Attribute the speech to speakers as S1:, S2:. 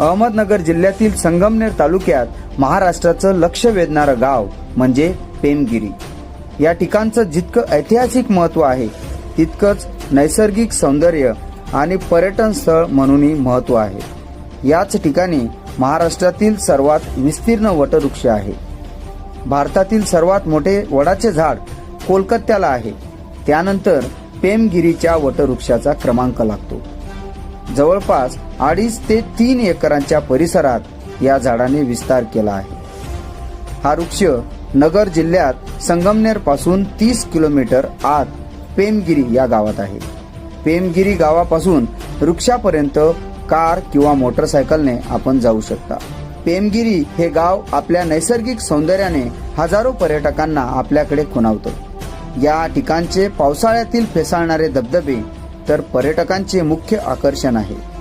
S1: अहमदनगर जिल्ह्यातील संगमनेर तालुक्यात महाराष्ट्राचं लक्ष वेधणारं गाव म्हणजे पेमगिरी या ठिकाणचं जितकं ऐतिहासिक महत्त्व आहे तितकंच नैसर्गिक सौंदर्य आणि पर्यटन स्थळ म्हणूनही महत्त्व आहे. याच ठिकाणी महाराष्ट्रातील सर्वात विस्तीर्ण वटवृक्ष आहे. भारतातील सर्वात मोठे वडाचे झाड कोलकात्याला आहे. त्यानंतर पेमगिरीच्या वटवृक्षाचा क्रमांक लागतो. जवळपास अडीच ते तीन एकरांच्या परिसरात या झाडाने विस्तार केला आहे. हा वृक्ष नगर जिल्ह्यात संगमनेरपासून तीस किलोमीटर आत पेमगिरी या गावात आहे. पेमगिरी गावापासून वृक्षापर्यंत कार किंवा मोटरसायकलने आपण जाऊ शकता. पेमगिरी हे गाव आपल्या नैसर्गिक सौंदर्याने हजारो पर्यटकांना आपल्याकडे खुणावतं. या ठिकाणचे पावसाळ्यातील फेसाळणारे धबधबे तर पर्यटकांचे मुख्य आकर्षण आहे.